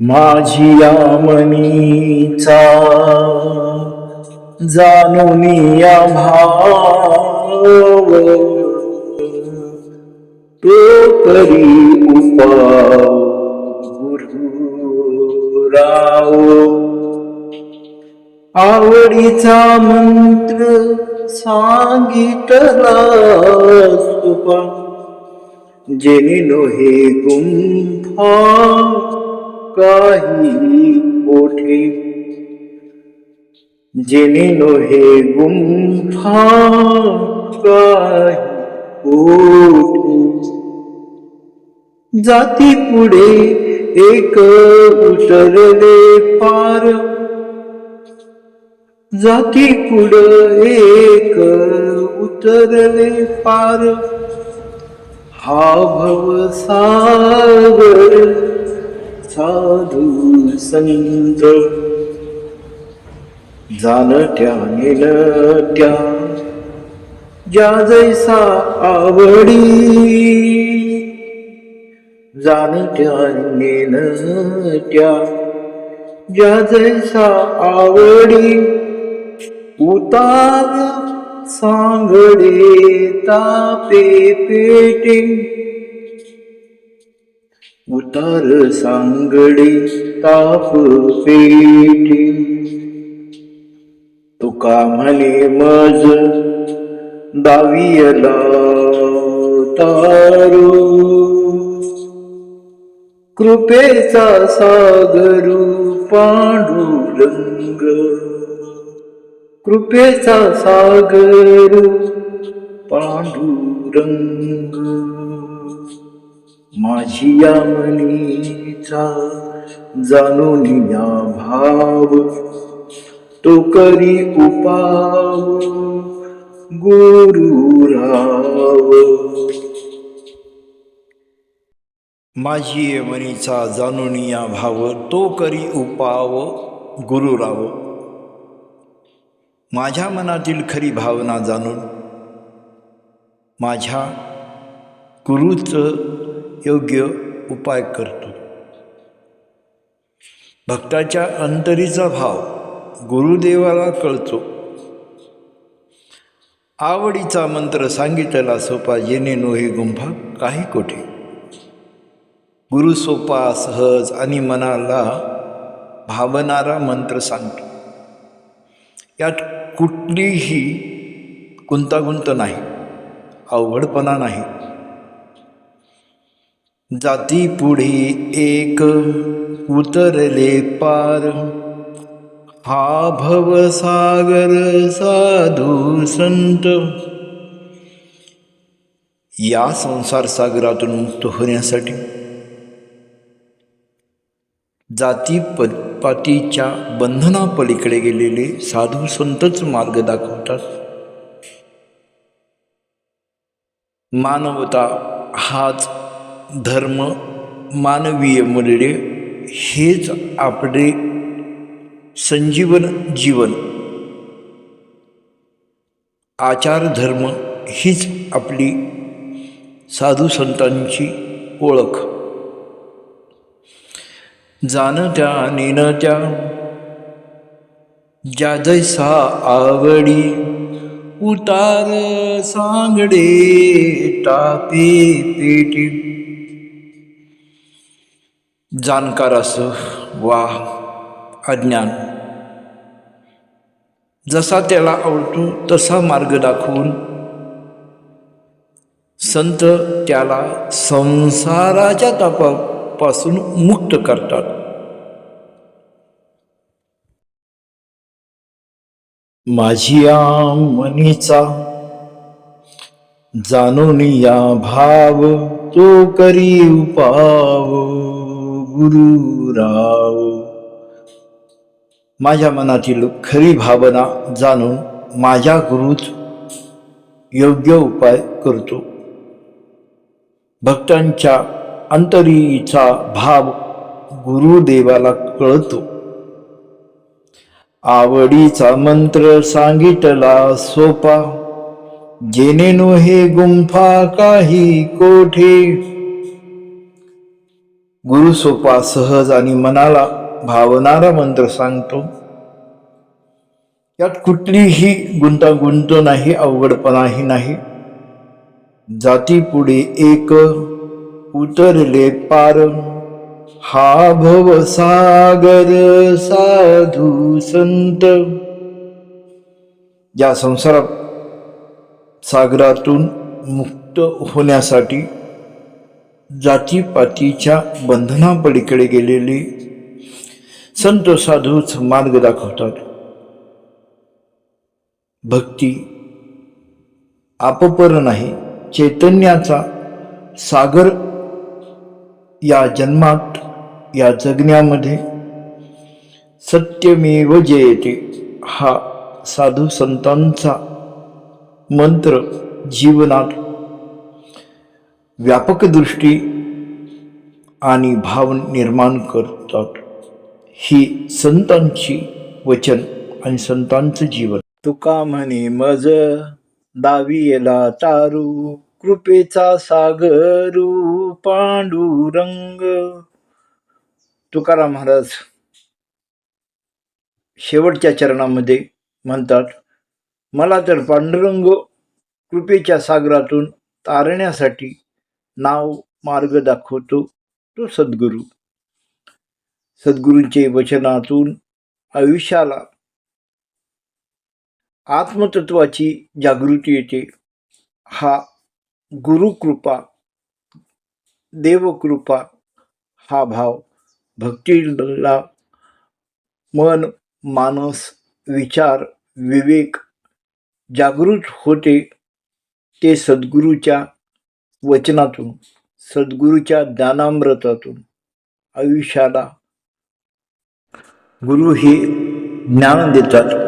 माझी या मनीचा जाणून या भाव. तो करी उपाव गुरुराव आवडीचा मंत्र सांगितला तुपा जेणे हे गुंफा काही कोठे? जेणे हे गुंफा काही कोठे? जाती पुढे एक उतरले पार. जाती पुढे एक उतरले पार. हा भव सागर साधू संत. जाणत्या निलत्या ज्या जैसा आवडी. जाणत्या नेनत्या ज्या जैसा आवडी. उतार सांगडे तापे पेटे. उतार सांगडे ताप पेटी. तुका म्हणे मज दावियला तारू. कृपेचा सागरू पांडुरंग. कृपेचा सागरू पांडुरंग. माझी या मनीचा जाणून या भाव. तो करी उपाव गुरुराव माझी मनीचा जाणून या भाव तो करी उपाव गुरुराव माझ्या मनातील खरी भावना जाणून माझ्या गुरुचं योग्य उपाय करतो. भक्ताच्या अंतरीचा भाव गुरुदेवाला कळतो. आवडीचा मंत्र सांगितला सोपा येणे नोहे गुंफा काही कोठे. गुरु सोपा सहज आणि मनाला भावणारा मंत्र सांगतो. यात कुठलीही गुंतागुंत नाही अवघडपणा नाही. जाती पुढे एक उतरले पार. हा भवसागर साधू संत. या संसार सागरातून मुक्त होण्यासाठी जाती पातीच्या बंधनापलीकडे गेलेले साधू संतच मार्ग दाखवतात. मानवता हाच धर्म मानवीय मूल्य हेच आपले संजीवन जीवन. आचार धर्म हीच आपली साधू संतांची ओळख. जाणत्या नेणत्या ज्या जैसा आवडी उतार सांगडे टापे पेटी जाणकार असो वा अज्ञान. जसा त्याला आवडतो तसा मार्ग दाखवून संत त्याला संसाराच्या तापापासून मुक्त करतात. माझी या मनीचा जाणून या भाव तो करी उपाव. गुरुराव. माझ्या मनातील खरी भावना जाणून माझ्या गुरुच योग्य उपाय करतो. भक्तांच्या अंतरीचा भाव गुरुदेवाला कळतो. आवडीचा मंत्र सांगितला सोपा जेनेनो हे गुंफा काही कोठे? गुरु सोपा सहज आणि मनाला भावणारा मंत्र सांगतो. यात कुठलीही गुंतागुंत नाही अवघडपणाही नाही. जाती पुढे एक उतरले पार. हा भव सागर साधू संत. या संसारात सागरातून मुक्त होण्यासाठी जातीपातीच्या बंधनापलीकडे गेलेली संत साधूच मार्ग दाखवतात. भक्ती आपपर नाही चैतन्याचा सागर या जन्मात या जगण्यामध्ये सत्यमेव जयते हा साधू संतांचा मंत्र जीवनात व्यापक दृष्टी आणि भाव निर्माण करतात. ही संतांची वचन आणि संतांचं जीवन. तुका म्हणे मज दावियला तारू कृपेचा सागरू पांडुरंग तुकाराम महाराज शेवटच्या चरणामध्ये म्हणतात मला तर पांडुरंग कृपेच्या सागरातून तारण्यासाठी नाव मार्ग दाखवतो तो सद्गुरू. सद्गुरूंचे वचनातून आयुष्याला आत्मतत्वाची जागृती येते. हा गुरुकृपा देवकृपा हा भाव भक्तीला मन मानस विचार विवेक जागृत होते ते सद्गुरूच्या वचनातून सद्गुरूच्या ज्ञानामृतातून आयुष्याला. गुरु हे ज्ञान देतात.